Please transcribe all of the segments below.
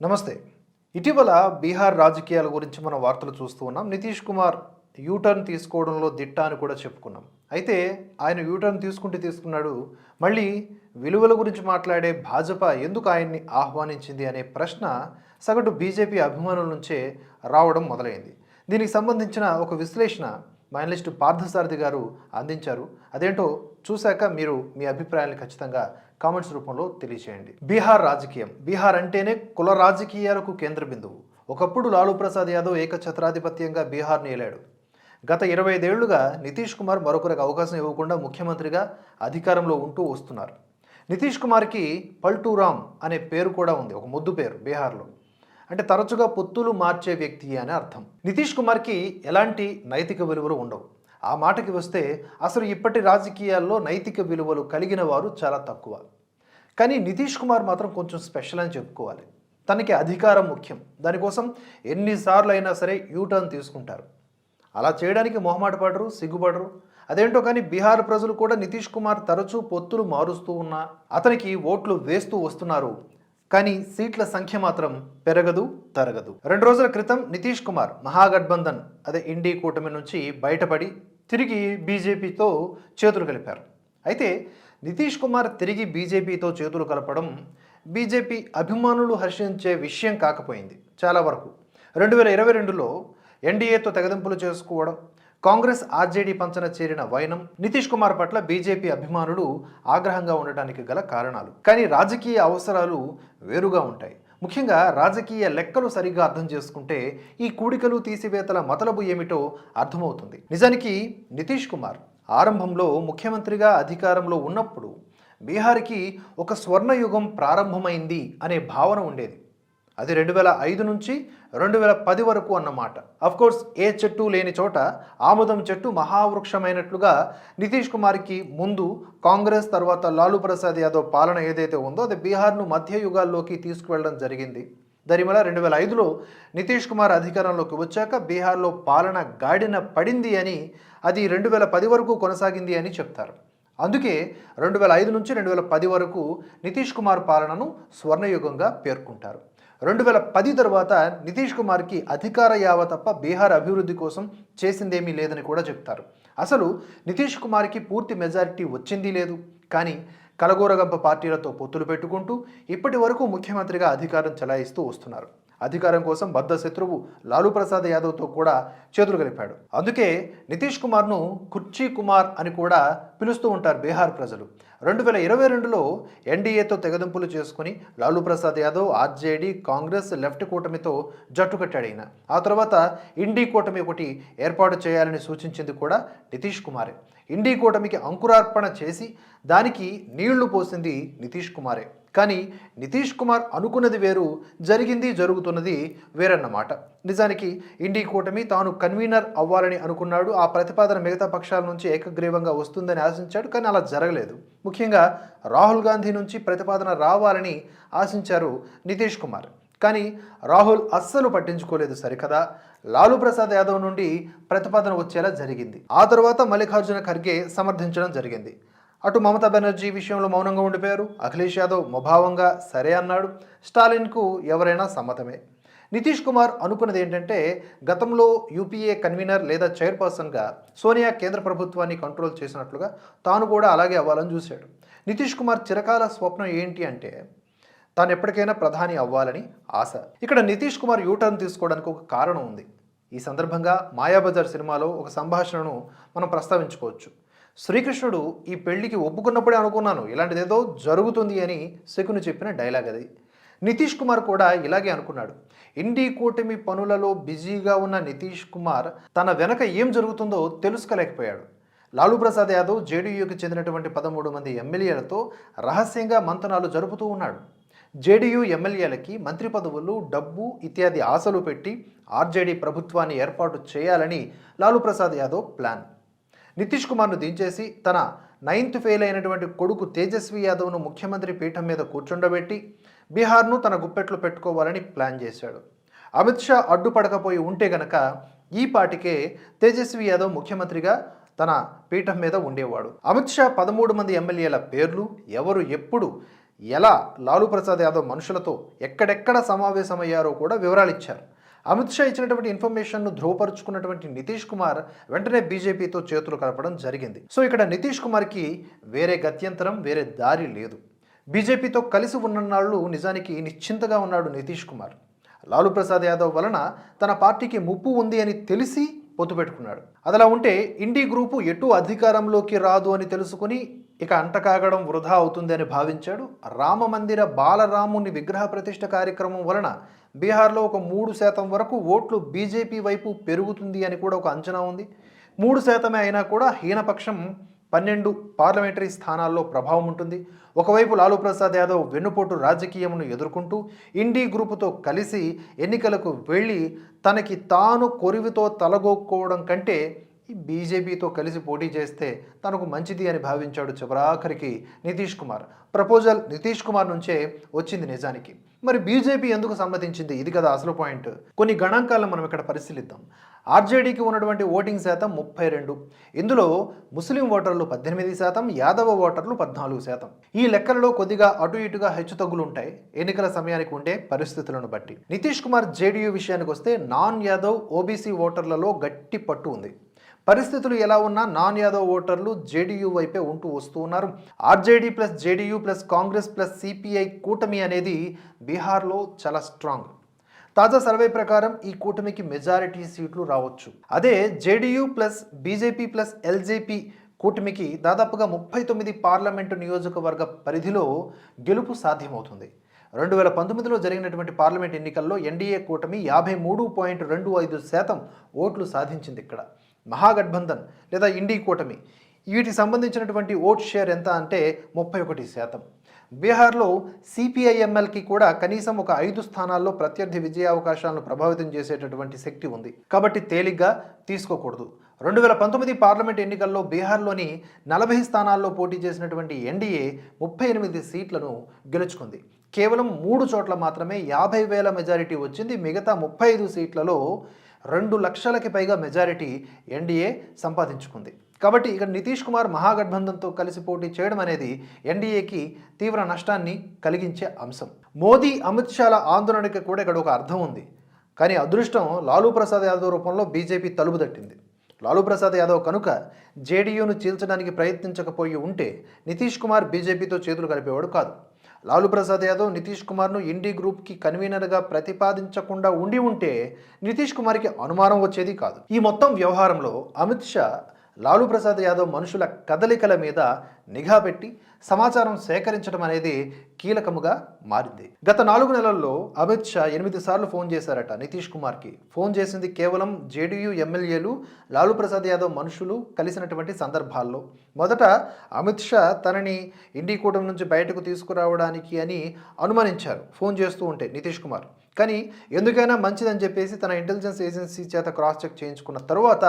నమస్తే. ఇటీవల బీహార్ రాజకీయాల గురించి మనం వార్తలు చూస్తూ ఉన్నాం. నితీష్ కుమార్ యూటర్న్ తీసుకోవడంలో దిట్ట అని కూడా చెప్పుకున్నాం. అయితే ఆయన యూటర్న్ తీసుకుంటే తీసుకున్నాడు. మళ్ళీ విలువల గురించి మాట్లాడే భాజపా ఎందుకు ఆయన్ని ఆహ్వానించింది అనే ప్రశ్న సగటు బీజేపీ అభిమానుల నుంచే రావడం మొదలైంది. దీనికి సంబంధించిన ఒక విశ్లేషణ మా అనలిస్ట్ పార్థసారథి గారు అందించారు. అదేంటో చూశాక మీరు మీ అభిప్రాయాన్ని ఖచ్చితంగా కామెంట్స్ రూపంలో తెలియచేయండి. బీహార్ రాజకీయం. బీహార్ అంటేనే కుల రాజకీయాలకు కేంద్ర బిందువు. ఒకప్పుడు లాలూ ప్రసాద్ యాదవ్ ఏకఛత్రాధిపత్యంగా బీహార్ని ఏలాడు. గత ఇరవై ఐదేళ్ళుగా నితీష్ కుమార్ మరొకరికి అవకాశం ఇవ్వకుండా ముఖ్యమంత్రిగా అధికారంలో ఉంటూ వస్తున్నారు. నితీష్ కుమార్కి పల్టూరామ్ అనే పేరు కూడా ఉంది. ఒక ముద్దు పేరు బీహార్లో. అంటే తరచుగా పొత్తులు మార్చే వ్యక్తి అని అర్థం. నితీష్ కుమార్కి ఎలాంటి నైతిక విలువలు ఉండవు. ఆ మాటకి వస్తే అసలు ఇప్పటి రాజకీయాల్లో నైతిక విలువలు కలిగిన వారు చాలా తక్కువ. కానీ నితీష్ కుమార్ మాత్రం కొంచెం స్పెషల్ అని చెప్పుకోవాలి. తనకి అధికారం ముఖ్యం. దానికోసం ఎన్నిసార్లు అయినా సరే యూటర్న్ తీసుకుంటారు. అలా చేయడానికి మొహమాట పడరు సిగ్గుపడరు. అదేంటో కానీ బీహార్ ప్రజలు కూడా నితీష్ కుమార్ తరచూ పొత్తులు మారుస్తూ ఉన్నా అతనికి ఓట్లు వేస్తూ వస్తున్నారు. కానీ సీట్ల సంఖ్య మాత్రం పెరగదు తరగదు. రెండు రోజుల క్రితం నితీష్ కుమార్ మహాగఠబంధన్ అదే ఇండి కూటమి నుంచి బయటపడి తిరిగి బీజేపీతో చేతులు కలిపారు. అయితే నితీష్ కుమార్ తిరిగి బీజేపీతో చేతులు కలపడం బీజేపీ అభిమానులు హర్షించే విషయం కాకపోయింది చాలా వరకు. రెండు వేల ఇరవై రెండులో ఎన్డీఏతో తెగదింపులు చేసుకోవడం కాంగ్రెస్ ఆర్జేడీ పంచన చేరిన వైనం నితీష్ కుమార్ పట్ల బీజేపీ అభిమానులు ఆగ్రహంగా ఉండటానికి గల కారణాలు. కానీ రాజకీయ అవసరాలు వేరుగా ఉంటాయి. ముఖ్యంగా రాజకీయ లెక్కలు సరిగ్గా అర్థం చేసుకుంటే ఈ కూడికలు తీసివేతల మతలబు ఏమిటో అర్థమవుతుంది. నిజానికి నితీష్ కుమార్ ఆరంభంలో ముఖ్యమంత్రిగా అధికారంలో ఉన్నప్పుడు బీహార్కి ఒక స్వర్ణయుగం ప్రారంభమైంది అనే భావన ఉండేది. అది రెండు వేల ఐదు నుంచి రెండు వేల పది వరకు అన్నమాట. కోర్స్ ఏ చెట్టు లేని చోట ఆముదం చెట్టు మహావృక్షమైనట్లుగా నితీష్ కుమార్కి ముందు కాంగ్రెస్ తర్వాత లాలూ ప్రసాద్ యాదవ్ పాలన ఏదైతే ఉందో అది బీహార్ను మధ్య యుగాల్లోకి తీసుకువెళ్ళడం జరిగింది. దరిమల రెండు వేల ఐదులో నితీష్ కుమార్ అధికారంలోకి వచ్చాక బీహార్లో పాలన గాడిన పడింది అని అది రెండు వేల పది వరకు కొనసాగింది అని చెప్తారు. అందుకే రెండు వేల ఐదు నుంచి రెండు వేల పది వరకు నితీష్ కుమార్ పాలనను స్వర్ణయుగంగా పేర్కొంటారు. రెండు వేల పది తర్వాత నితీష్ కుమార్కి అధికార యావ తప్ప బీహార్ అభివృద్ధి కోసం చేసిందేమీ లేదని కూడా చెప్తారు. అసలు నితీష్ కుమార్కి పూర్తి మెజారిటీ వచ్చింది లేదు. కానీ కలగూరగంప పార్టీలతో పొత్తులు పెట్టుకుంటూ ఇప్పటి వరకు ముఖ్యమంత్రిగా అధికారం చెలాయిస్తూ వస్తున్నారు. అధికారం కోసం బద్ద శత్రువు లాలూ ప్రసాద్ యాదవ్తో కూడా చేతులు కలిపాడు. అందుకే నితీష్ కుమార్ను కుర్చీ కుమార్ అని కూడా పిలుస్తూ ఉంటారు బీహార్ ప్రజలు. రెండు వేల ఇరవై రెండులో ఎన్డీఏతో తెగదింపులు చేసుకుని Lalu Prasad Yadav RJD Congress left కూటమితో జట్టు కట్టాడు ఈయన. ఆ తర్వాత ఇండీ కూటమి ఒకటి ఏర్పాటు చేయాలని సూచించింది కూడా నితీష్ కుమారే. ఇండీ కూటమికి అంకురార్పణ చేసి దానికి నీళ్ళు పోసింది నితీష్ కుమారే. కానీ నితీష్ కుమార్ అనుకున్నది వేరు జరిగింది జరుగుతున్నది వేరన్నమాట. నిజానికి ఇండి కూటమి తాను కన్వీనర్ అవ్వాలని అనుకున్నాడు. ఆ ప్రతిపాదన మిగతా పక్షాల నుంచి ఏకగ్రీవంగా వస్తుందని ఆశించాడు కానీ అలా జరగలేదు. ముఖ్యంగా రాహుల్ గాంధీ నుంచి ప్రతిపాదన రావాలని ఆశించారు నితీష్ కుమార్. కానీ రాహుల్ అస్సలు పట్టించుకోలేదు సరికదా. లాలూ ప్రసాద్ యాదవ్ నుండి ప్రతిపాదన వచ్చేలా జరిగింది. ఆ తర్వాత మల్లికార్జున ఖర్గే సమర్థించడం జరిగింది. అటు మమతా బెనర్జీ విషయంలో మౌనంగా ఉండిపోయారు. అఖిలేష్ యాదవ్ ముభావంగా సరే అన్నాడు. స్టాలిన్కు ఎవరైనా సమ్మతమే. నితీష్ కుమార్ అనుకున్నది ఏంటంటే గతంలో యూపీఏ కన్వీనర్ లేదా చైర్పర్సన్గా సోనియా కేంద్ర ప్రభుత్వాన్ని కంట్రోల్ చేసినట్లుగా తాను కూడా అలాగే అవ్వాలని చూశాడు. నితీష్ కుమార్ చిరకాల స్వప్నం ఏంటి అంటే తాను ఎప్పటికైనా ప్రధాని అవ్వాలని ఆశ. ఇక్కడ నితీష్ కుమార్ యూటర్న్ తీసుకోవడానికి ఒక కారణం ఉంది. ఈ సందర్భంగా మాయాబజార్ సినిమాలో ఒక సంభాషణను మనం ప్రస్తావించుకోవచ్చు. శ్రీకృష్ణుడు ఈ పెళ్ళికి ఒప్పుకున్నప్పుడే అనుకున్నాను ఇలాంటిదేదో జరుగుతుంది అని శకుని చెప్పిన డైలాగ్ అది. నితీష్ కుమార్ కూడా ఇలాగే అనుకున్నాడు. ఇండి కూటమి పనులలో బిజీగా ఉన్న నితీష్ కుమార్ తన వెనక ఏం జరుగుతుందో తెలుసుకోలేకపోయాడు. లాలూ ప్రసాద్ యాదవ్ జేడీయూకి చెందినటువంటి పదమూడు మంది ఎమ్మెల్యేలతో రహస్యంగా మంతనాలు జరుపుతూ ఉన్నాడు. జేడీయూ ఎమ్మెల్యేలకి మంత్రి పదవులు డబ్బు ఇత్యాది ఆశలు పెట్టి ఆర్జేడీ ప్రభుత్వాన్ని ఏర్పాటు చేయాలని లాలూ ప్రసాద్ యాదవ్ ప్లాన్. నితీష్ కుమార్ను దించేసి తన నైన్త్ ఫెయిల్ అయినటువంటి కొడుకు తేజస్వి యాదవ్ను ముఖ్యమంత్రి పీఠం మీద కూర్చుండబెట్టి బీహార్ను తన గుప్పెట్లో పెట్టుకోవాలని ప్లాన్ చేశాడు. అమిత్ షా అడ్డుపడకపోయి ఉంటే గనక ఈ పాటికే తేజస్వి యాదవ్ ముఖ్యమంత్రిగా తన పీఠం మీద ఉండేవాడు. అమిత్ షా పదమూడు మంది ఎమ్మెల్యేల పేర్లు ఎవరు ఎప్పుడు ఎలా లాలూ ప్రసాద్ యాదవ్ మనుషులతో ఎక్కడెక్కడ సమావేశమయ్యారో కూడా వివరాలు ఇచ్చారు. అమిత్ షా ఇచ్చినటువంటి ఇన్ఫర్మేషన్ను ధృవపరుచుకున్నటువంటి నితీష్ కుమార్ వెంటనే బీజేపీతో చేతులు కలపడం జరిగింది. సో ఇక్కడ నితీష్ కుమార్కి వేరే గత్యంతరం వేరే దారి లేదు. బీజేపీతో కలిసి ఉన్ననాళ్ళు నిజానికి నిశ్చింతగా ఉన్నాడు నితీష్ కుమార్. లాలూ ప్రసాద్ యాదవ్ వలన తన పార్టీకి ముప్పు ఉంది అని తెలిసి పొత్తు పెట్టుకున్నాడు. అదలా ఉంటే ఇండి గ్రూపు ఎటు అధికారంలోకి రాదు అని తెలుసుకుని ఇక అంటకాగడం వృధా అవుతుంది అని భావించాడు. రామ మందిర బాలరాముని విగ్రహ ప్రతిష్ట కార్యక్రమం వలన బీహార్లో ఒక మూడు శాతం వరకు ఓట్లు బీజేపీ వైపు పెరుగుతుంది అని కూడా ఒక అంచనా ఉంది. మూడు శాతమే అయినా కూడా హీనపక్షం పన్నెండు పార్లమెంటరీ స్థానాల్లో ప్రభావం ఉంటుంది. ఒకవైపు లాలూ ప్రసాద్ యాదవ్ వెన్నుపోటు రాజకీయమును ఎదుర్కొంటూ ఇండీ గ్రూపుతో కలిసి ఎన్నికలకు వెళ్ళి తనకి తాను కొరివితో తలగొక్కోవడం కంటే ఈ బీజేపీతో కలిసి పోటీ చేస్తే తనకు మంచిది అని భావించాడు చివరాఖరికి నితీష్ కుమార్. ప్రపోజల్ నితీష్ కుమార్ నుంచే వచ్చింది నిజానికి. మరి బీజేపీ ఎందుకు సమ్మతించింది ఇది కదా అసలు పాయింట్. కొన్ని గణాంకాలను మనం ఇక్కడ పరిశీలిద్దాం. ఆర్జేడీకి ఉన్నటువంటి ఓటింగ్ శాతం ముప్పై రెండు. ఇందులో ముస్లిం ఓటర్లు పద్దెనిమిది శాతం యాదవ ఓటర్లు పద్నాలుగు శాతం. ఈ లెక్కలలో కొద్దిగా అటు ఇటుగా హెచ్చుతగ్గులు ఉంటాయి. ఎన్నికల సమయానికి ఉండే పరిస్థితులను బట్టి. నితీష్ కుమార్ జేడీయూ విషయానికి వస్తే నాన్ యాదవ్ ఓబీసీ ఓటర్లలో గట్టి పట్టు ఉంది. పరిస్థితులు ఎలా ఉన్నా నాన్ యాదవ్ ఓటర్లు జేడీయూ వైపే ఉంటూ వస్తూ ఉన్నారు. RJD plus JDU plus Congress plus CPI కూటమి అనేది బీహార్లో చాలా స్ట్రాంగ్. తాజా సర్వే ప్రకారం ఈ కూటమికి మెజారిటీ సీట్లు రావచ్చు. అదే JDU plus BJP plus LJP కూటమికి దాదాపుగా ముప్పై తొమ్మిది పార్లమెంటు నియోజకవర్గ పరిధిలో గెలుపు సాధ్యమవుతుంది. రెండు వేల పంతొమ్మిదిలో జరిగినటువంటి పార్లమెంట్ ఎన్నికల్లో ఎన్డీఏ కూటమి యాభై మూడు పాయింట్ రెండు ఐదు శాతం ఓట్లు సాధించింది ఇక్కడ. మహాగఠబంధన్ లేదా ఇండీ కూటమి. వీటికి సంబంధించినటువంటి ఓట్ షేర్ ఎంత అంటే ముప్పై ఒకటి శాతం. బీహార్లో సిపిఐఎంఎల్కి కూడా కనీసం ఒక ఐదు స్థానాల్లో ప్రత్యర్థి విజయావకాశాలను ప్రభావితం చేసేటటువంటి శక్తి ఉంది. కాబట్టి తేలిగ్గా తీసుకోకూడదు. రెండు వేల పంతొమ్మిది పార్లమెంట్ ఎన్నికల్లో బీహార్లోని నలభై స్థానాల్లో పోటీ చేసినటువంటి ఎన్డీఏ ముప్పై ఎనిమిది సీట్లను గెలుచుకుంది. కేవలం మూడు చోట్ల మాత్రమే యాభై వేల మెజారిటీ వచ్చింది. మిగతా ముప్పై ఐదు సీట్లలో రెండు లక్షలకి పైగా మెజారిటీ ఎన్డీఏ సంపాదించుకుంది. కాబట్టి ఇక్కడ నితీష్ కుమార్ మహాగఠబంధంతో కలిసి పోటీ చేయడం అనేది ఎన్డీఏకి తీవ్ర నష్టాన్ని కలిగించే అంశం. మోదీ అమిత్ షాల ఆందోళనకి కూడా ఇక్కడ ఒక అర్థం ఉంది. కానీ అదృష్టం లాలూ ప్రసాద్ యాదవ్ రూపంలో బీజేపీ తలుపు తట్టింది. లాలూ ప్రసాద్ యాదవ్ కనుక జేడీయూను చీల్చడానికి ప్రయత్నించకపోయి ఉంటే నితీష్ కుమార్ బీజేపీతో చేతులు కలిపేవాడు కాదు. లాలూ ప్రసాద్ యాదవ్ నితీష్ కుమార్ను ఇండి గ్రూప్కి కన్వీనర్గా ప్రతిపాదించకుండా ఉండి ఉంటే నితీష్ కుమార్కి అనుమానం వచ్చేది కాదు. ఈ మొత్తం వ్యవహారంలో అమిత్ షా లాలూ ప్రసాద్ యాదవ్ మనుషుల కదలికల మీద నిఘా పెట్టి సమాచారం సేకరించడం అనేది కీలకముగా మారింది. గత నాలుగు నెలల్లో అమిత్ షా ఎనిమిది సార్లు ఫోన్ చేశారట నితీష్ కుమార్కి. ఫోన్ చేసింది కేవలం జేడీయూ ఎమ్మెల్యేలు లాలూ ప్రసాద్ యాదవ్ మనుషులు కలిసినటువంటి సందర్భాల్లో. మొదట అమిత్ షా తనని ఇండి కూటమి నుంచి బయటకు తీసుకురావడానికి అని అనుమానించారు. ఫోన్ చేస్తూ ఉంటే నితీష్ కుమార్ కానీ ఎందుకైనా మంచిదని చెప్పేసి తన ఇంటెలిజెన్స్ ఏజెన్సీ చేత క్రాస్ చెక్ చేయించుకున్న తరువాత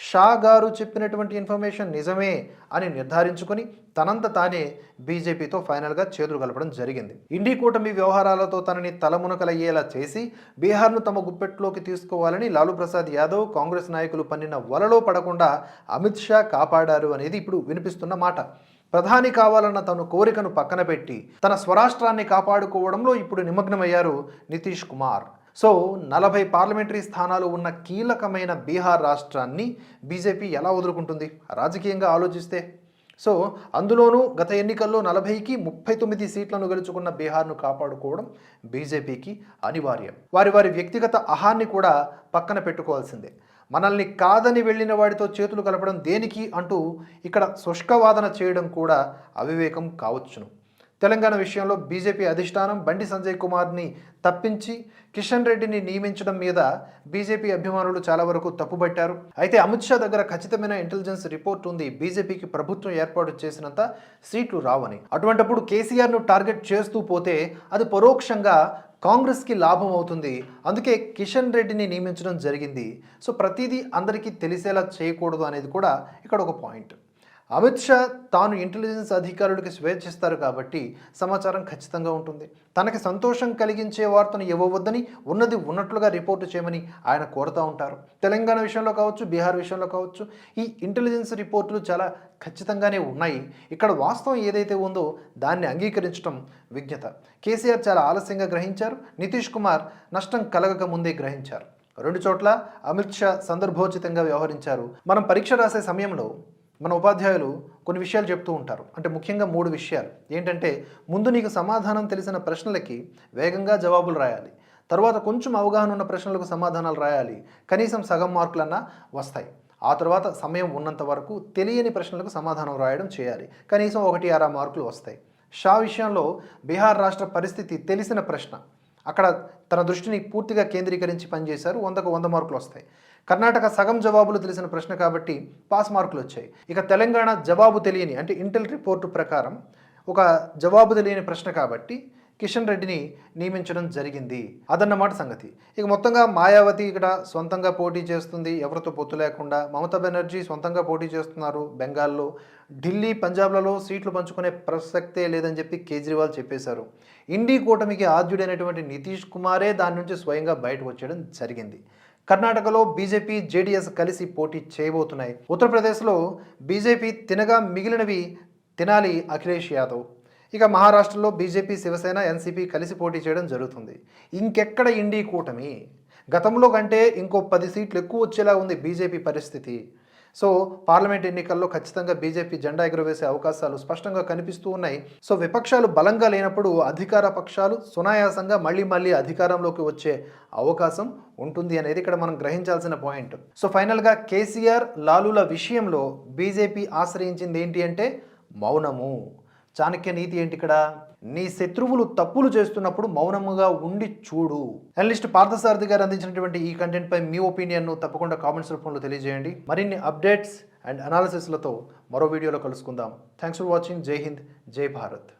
షా గారు చెప్పినటువంటి ఇన్ఫర్మేషన్ నిజమే అని నిర్ధారించుకొని తనంత తానే బీజేపీతో ఫైనల్గా చేతులు కలపడం జరిగింది. ఇండి కూటమి వ్యవహారాలతో తనని తలమునకలయ్యేలా చేసి బీహార్ను తమ గుప్పెట్లోకి తీసుకోవాలని లాలూ ప్రసాద్ యాదవ్ కాంగ్రెస్ నాయకులు పన్నిన వలలో పడకుండా అమిత్ షా కాపాడారు అనేది ఇప్పుడు వినిపిస్తున్న మాట. ప్రధాని కావాలన్న తన కోరికను పక్కన పెట్టి తన స్వరాష్ట్రాన్ని కాపాడుకోవడంలో ఇప్పుడు నిమగ్నమయ్యారు నితీష్ కుమార్. సో నలభై పార్లమెంటరీ స్థానాలు ఉన్న కీలకమైన బీహార్ రాష్ట్రాన్ని బీజేపీ ఎలా వదులుకుంటుంది? రాజకీయంగా ఆలోచిస్తే. సో అందులోనూ గత ఎన్నికల్లో నలభైకి ముప్పై తొమ్మిది సీట్లను గెలుచుకున్న బీహార్ను కాపాడుకోవడం బీజేపీకి అనివార్యం. వారి వారి వ్యక్తిగత అహాన్ని కూడా పక్కన పెట్టుకోవాల్సిందే. మనల్ని కాదని వెళ్ళిన వాడితో చేతులు కలపడం దేనికి అంటూ ఇక్కడ శుష్కవాదన చేయడం కూడా అవివేకం కావచ్చును. తెలంగాణ విషయంలో బీజేపీ అధిష్టానం బండి సంజయ్ కుమార్ని తప్పించి కిషన్ రెడ్డిని నియమించడం మీద బీజేపీ అభిమానులు చాలా వరకు తప్పుబట్టారు. అయితే అమిత్ షా దగ్గర ఖచ్చితమైన ఇంటెలిజెన్స్ రిపోర్ట్ ఉంది. బీజేపీకి ప్రభుత్వం ఏర్పాటు చేసినంత సీట్లు రావని. అటువంటప్పుడు కేసీఆర్ను టార్గెట్ చేస్తూ పోతే అది పరోక్షంగా కాంగ్రెస్కి లాభం అవుతుంది. అందుకే కిషన్ రెడ్డిని నియమించడం జరిగింది. సో ప్రతిదీ అందరికీ తెలిసేలా చేయకూడదు అనేది కూడా ఇక్కడ ఒక పాయింట్. అమిత్ షా తాను ఇంటెలిజెన్స్ అధికారులకి స్వేచ్ఛిస్తారు కాబట్టి సమాచారం ఖచ్చితంగా ఉంటుంది. తనకి సంతోషం కలిగించే వార్తను ఇవ్వవద్దని ఉన్నది ఉన్నట్లుగా రిపోర్టు చేయమని ఆయన కోరుతూ ఉంటారు. తెలంగాణ విషయంలో కావచ్చు బీహార్ విషయంలో కావచ్చు ఈ ఇంటెలిజెన్స్ రిపోర్టులు చాలా ఖచ్చితంగానే ఉన్నాయి. ఇక్కడ వాస్తవం ఏదైతే ఉందో దాన్ని అంగీకరించడం విజ్ఞత. కేసీఆర్ చాలా ఆలస్యంగా గ్రహించారు. నితీష్ కుమార్ నష్టం కలగక ముందే గ్రహించారు. రెండు చోట్ల అమిత్ షా సందర్భోచితంగా వ్యవహరించారు. మనం పరీక్ష రాసే సమయంలో మన ఉపాధ్యాయులు కొన్ని విషయాలు చెప్తూ ఉంటారు. అంటే ముఖ్యంగా మూడు విషయాలు. ఏంటంటే ముందు నీకు సమాధానం తెలిసిన ప్రశ్నలకి వేగంగా జవాబులు రాయాలి. తర్వాత కొంచెం అవగాహన ఉన్న ప్రశ్నలకు సమాధానాలు రాయాలి. కనీసం సగం మార్కులన్నా వస్తాయి. ఆ తర్వాత సమయం ఉన్నంత వరకు తెలియని ప్రశ్నలకు సమాధానం రాయడం చేయాలి. కనీసం ఒకటి అర మార్కులు వస్తాయి. షా విషయంలో బీహార్ రాష్ట్ర పరిస్థితి తెలిసిన ప్రశ్న. అక్కడ తన దృష్టిని పూర్తిగా కేంద్రీకరించి పనిచేశారు. వందకు వంద మార్కులు వస్తాయి. కర్ణాటక సగం జవాబులు తెలిసిన ప్రశ్న కాబట్టి పాస్ మార్కులు వచ్చాయి. ఇక తెలంగాణ జవాబు తెలియని అంటే ఇంటెల్ రిపోర్టు ప్రకారం ఒక జవాబు తెలియని ప్రశ్న కాబట్టి కిషన్ రెడ్డిని నియమించడం జరిగింది. అదన్నమాట సంగతి. ఇక మొత్తంగా మాయావతి ఇక్కడ సొంతంగా పోటీ చేస్తుంది. ఎవరితో పొత్తు లేకుండా మమతా బెనర్జీ సొంతంగా పోటీ చేస్తున్నారు బెంగాల్లో. ఢిల్లీ పంజాబ్లలో సీట్లు పంచుకునే ప్రసక్తే లేదని చెప్పి కేజ్రీవాల్ చెప్పేశారు. ఇండి కూటమికి ఆద్యుడైనటువంటి నితీష్ కుమారే దాని నుంచి స్వయంగా బయటకు వచ్చేయడం జరిగింది. కర్ణాటకలో బీజేపీ జేడీఎస్ కలిసి పోటీ చేయబోతున్నాయి. ఉత్తరప్రదేశ్లో బీజేపీ తినగా మిగిలినవి తినాలి అఖిలేష్ యాదవ్. ఇక మహారాష్ట్రలో బీజేపీ శివసేన ఎన్సీపీ కలిసి పోటీ చేయడం జరుగుతుంది. ఇంకెక్కడ ఇండి కూటమి? గతంలో కంటే ఇంకో పది సీట్లు ఎక్కువ వచ్చేలా ఉంది బీజేపీ పరిస్థితి. సో పార్లమెంట్ ఎన్నికల్లో ఖచ్చితంగా బీజేపీ జెండా ఎగురవేసే అవకాశాలు స్పష్టంగా కనిపిస్తూ ఉన్నాయి. సో విపక్షాలు బలంగా లేనప్పుడు అధికార పక్షాలు సునాయాసంగా మళ్ళీ మళ్ళీ అధికారంలోకి వచ్చే అవకాశం ఉంటుంది అనేది ఇక్కడ మనం గ్రహించాల్సిన పాయింట్. సో ఫైనల్గా కేసీఆర్ లాలుల విషయంలో బీజేపీ ఆశ్రయించింది ఏంటి అంటే మౌనము. చాణక్య నీతి ఏంటి ఇక్కడ నీ శత్రువులు తప్పులు చేస్తున్నప్పుడు మౌనముగా ఉండి చూడు. అనలిస్ట్ పార్థసారథి గారు అందించినటువంటి ఈ కంటెంట్ పై మీ ఒపీనియన్ను తప్పకుండా కామెంట్స్ రూపంలో తెలియజేయండి. మరిన్ని అప్డేట్స్ అండ్ అనాలిసిస్లతో మరో వీడియోలో కలుసుకుందాం. థ్యాంక్స్ ఫర్ వాచింగ్ జై హింద్ జై భారత్